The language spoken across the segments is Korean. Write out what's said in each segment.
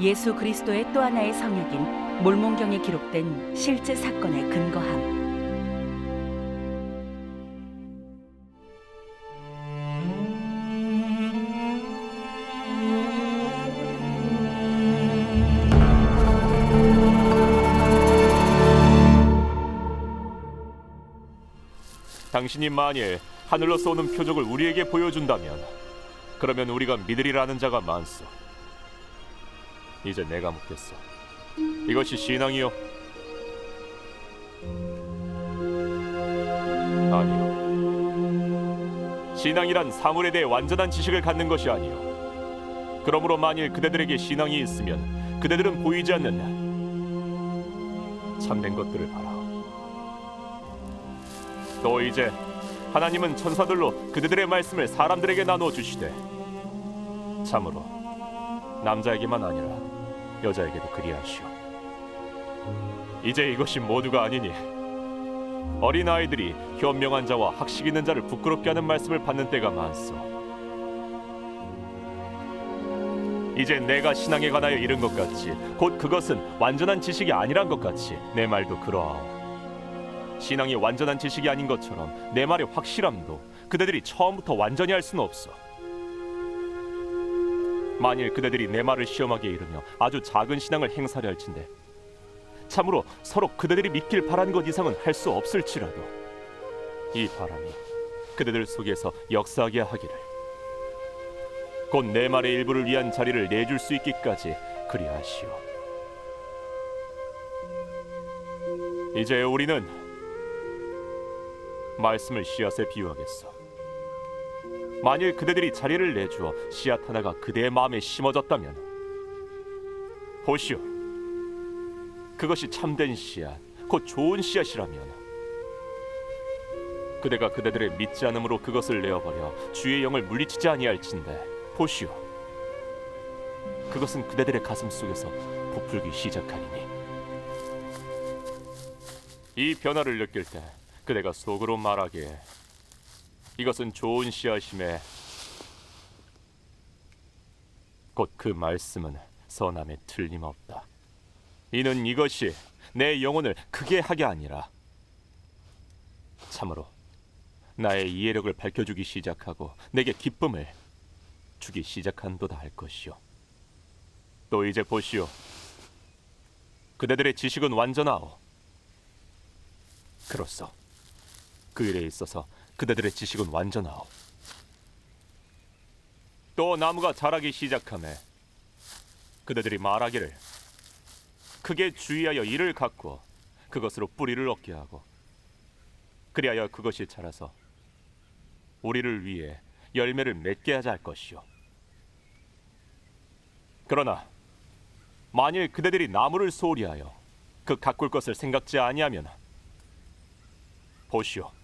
예수 그리스도의 또 하나의 성역인 몰몬경에 기록된 실제 사건에 근거함. 당신이 만일 하늘로서 오는 표적을 우리에게 보여준다면 그러면 우리가 믿으리라는 자가 많소. 이제 내가 묻겠어. 이것이 신앙이요? 아니요. 신앙이란 사물에 대해 완전한 지식을 갖는 것이 아니요. 그러므로 만일 그대들에게 신앙이 있으면 그대들은 보이지 않는 참된 것들을 봐라. 또 이제 하나님은 천사들로 그들의 말씀을 사람들에게 나누어 주시되 참으로 남자에게만 아니라 여자에게도 그리하시오. 이제 이것이 모두가 아니니 어린 아이들이 현명한 자와 학식 있는 자를 부끄럽게 하는 말씀을 받는 때가 많소. 이제 내가 신앙에 관하여 이른 것 같이 곧 그것은 완전한 지식이 아니란 것 같이 내 말도 그러하오. 신앙이 완전한 지식이 아닌 것처럼 내 말의 확실함도 그대들이 처음부터 완전히 할 수는 없어. 만일 그대들이 내 말을 시험하게 이르며 아주 작은 신앙을 행사려 할진대 참으로 서로 그대들이 믿길 바란 것 이상은 할 수 없을지라도 이 바람이 그대들 속에서 역사하게 하기를 곧 내 말의 일부를 위한 자리를 내줄 수 있기까지 그리하시오. 이제 우리는 말씀을 씨앗에 비유하겠어. 만일 그대들이 자리를 내주어 씨앗 하나가 그대의 마음에 심어졌다면 보시오. 그것이 참된 씨앗, 곧 좋은 씨앗이라면 그대가 그대들의 믿지 않음으로 그것을 내어버려 주의 영을 물리치지 아니할진대 보시오. 그것은 그대들의 가슴 속에서 부풀기 시작하리니 이 변화를 느낄 때 그대가 속으로 말하기에 이것은 좋은 씨앗임에 곧 그 말씀은 선함에 틀림없다. 이는 이것이 내 영혼을 크게 하게 아니라 참으로 나의 이해력을 밝혀주기 시작하고 내게 기쁨을 주기 시작한도다 할 것이요. 또 이제 보시오. 그대들의 지식은 완전하오. 그렇소. 그 일에 있어서 그대들의 지식은 완전하오. 또 나무가 자라기 시작함에 그대들이 말하기를 크게 주의하여 이를 갖고 그것으로 뿌리를 얻게 하고 그리하여 그것이 자라서 우리를 위해 열매를 맺게 하자 할 것이요. 그러나 만일 그대들이 나무를 소리하여 그 가꿀 것을 생각지 아니하면 보시오.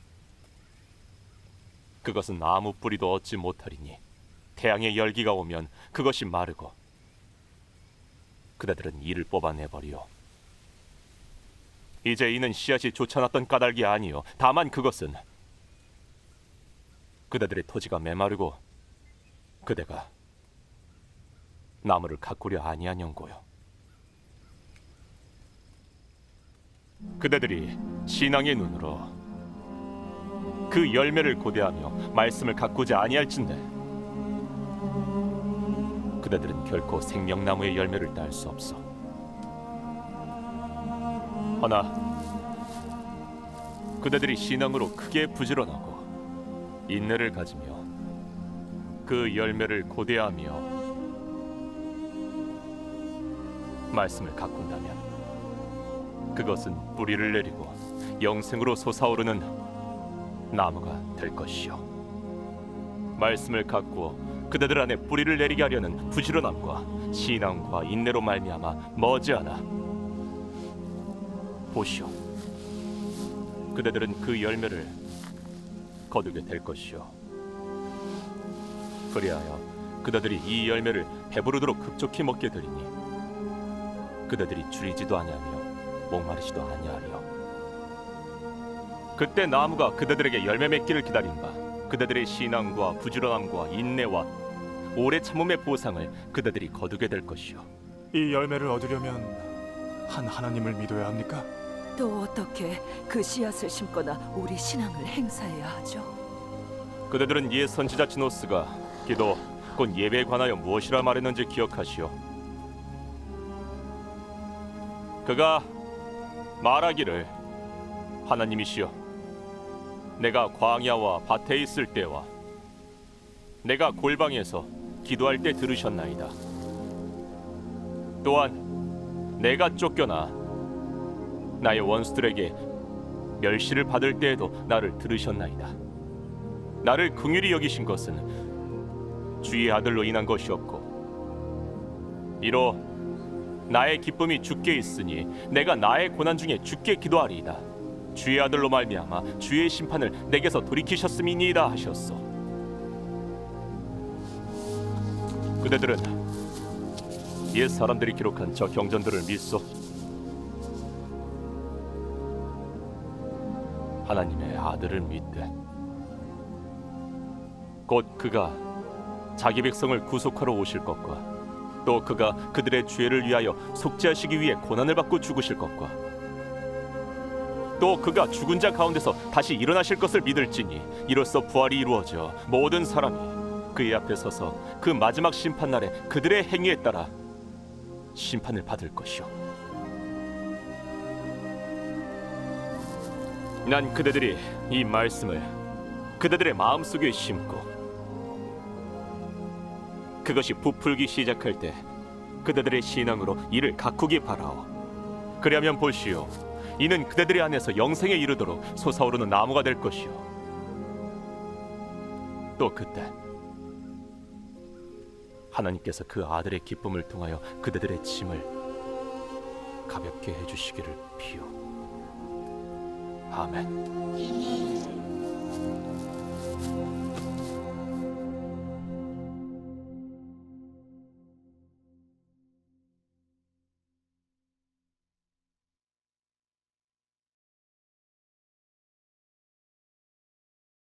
그것은 아무 뿌리도 얻지 못하리니 태양의 열기가 오면 그것이 마르고 그대들은 이를 뽑아내 버리오. 이제 이는 씨앗이 좋잖았던 까닭이 아니요 다만 그것은 그대들의 토지가 메마르고 그대가 나무를 가꾸려 아니한 연고요. 그대들이 신앙의 눈으로 그 열매를 고대하며 말씀을 가꾸지 아니할진대 그대들은 결코 생명나무의 열매를 딸수 없어. 허나 그대들이 신앙으로 크게 부지런하고 인내를 가지며 그 열매를 고대하며 말씀을 가꾼다면 그것은 뿌리를 내리고 영생으로 솟아오르는 나무가 될 것이요. 말씀을 갖고 그대들 안에 뿌리를 내리게 하려는 부지런함과 신앙과 인내로 말미암아 머지않아 보시오. 그대들은 그 열매를 거두게 될 것이요. 그리하여 그대들이 이 열매를 배부르도록 급속히 먹게 되리니 그대들이 줄이지도 아니하며 목마르지도 아니하리요. 그때 나무가 그대들에게 열매 맺기를 기다린 바 그대들의 신앙과 부지런함과 인내와 오래 참음의 보상을 그대들이 거두게 될 것이요 이 열매를 얻으려면 한 하나님을 믿어야 합니까? 또 어떻게 그 씨앗을 심거나 우리 신앙을 행사해야 하죠? 그대들은 옛 선지자 지노스가 기도 곧 예배에 관하여 무엇이라 말했는지 기억하시오. 그가 말하기를 하나님이시여 내가 광야와 밭에 있을 때와 내가 골방에서 기도할 때 들으셨나이다. 또한 내가 쫓겨나 나의 원수들에게 멸시를 받을 때에도 나를 들으셨나이다. 나를 긍휼히 여기신 것은 주의 아들로 인한 것이었고 이로 나의 기쁨이 주께 있으니 내가 나의 고난 중에 주께 기도하리이다. 주의 아들로 말미암아 주의 심판을 내게서 돌이키셨음이니이다 하셨소. 그대들은 옛 사람들이 기록한 저 경전들을 믿소. 하나님의 아들을 믿되 곧 그가 자기 백성을 구속하러 오실 것과 또 그가 그들의 죄를 위하여 속죄하시기 위해 고난을 받고 죽으실 것과 또 그가 죽은 자 가운데서 다시 일어나실 것을 믿을지니 이로써 부활이 이루어져 모든 사람이 그의 앞에 서서 그 마지막 심판 날에 그들의 행위에 따라 심판을 받을 것이요 난 그대들이 이 말씀을 그대들의 마음속에 심고 그것이 부풀기 시작할 때 그대들의 신앙으로 이를 가꾸기 바라오. 그리하면 보시오. 이는 그대들의 안에서 영생에 이르도록 솟아오르는 나무가 될 것이요. 또 그때 하나님께서 그 아들의 기쁨을 통하여 그대들의 짐을 가볍게 해주시기를 비오. 아멘.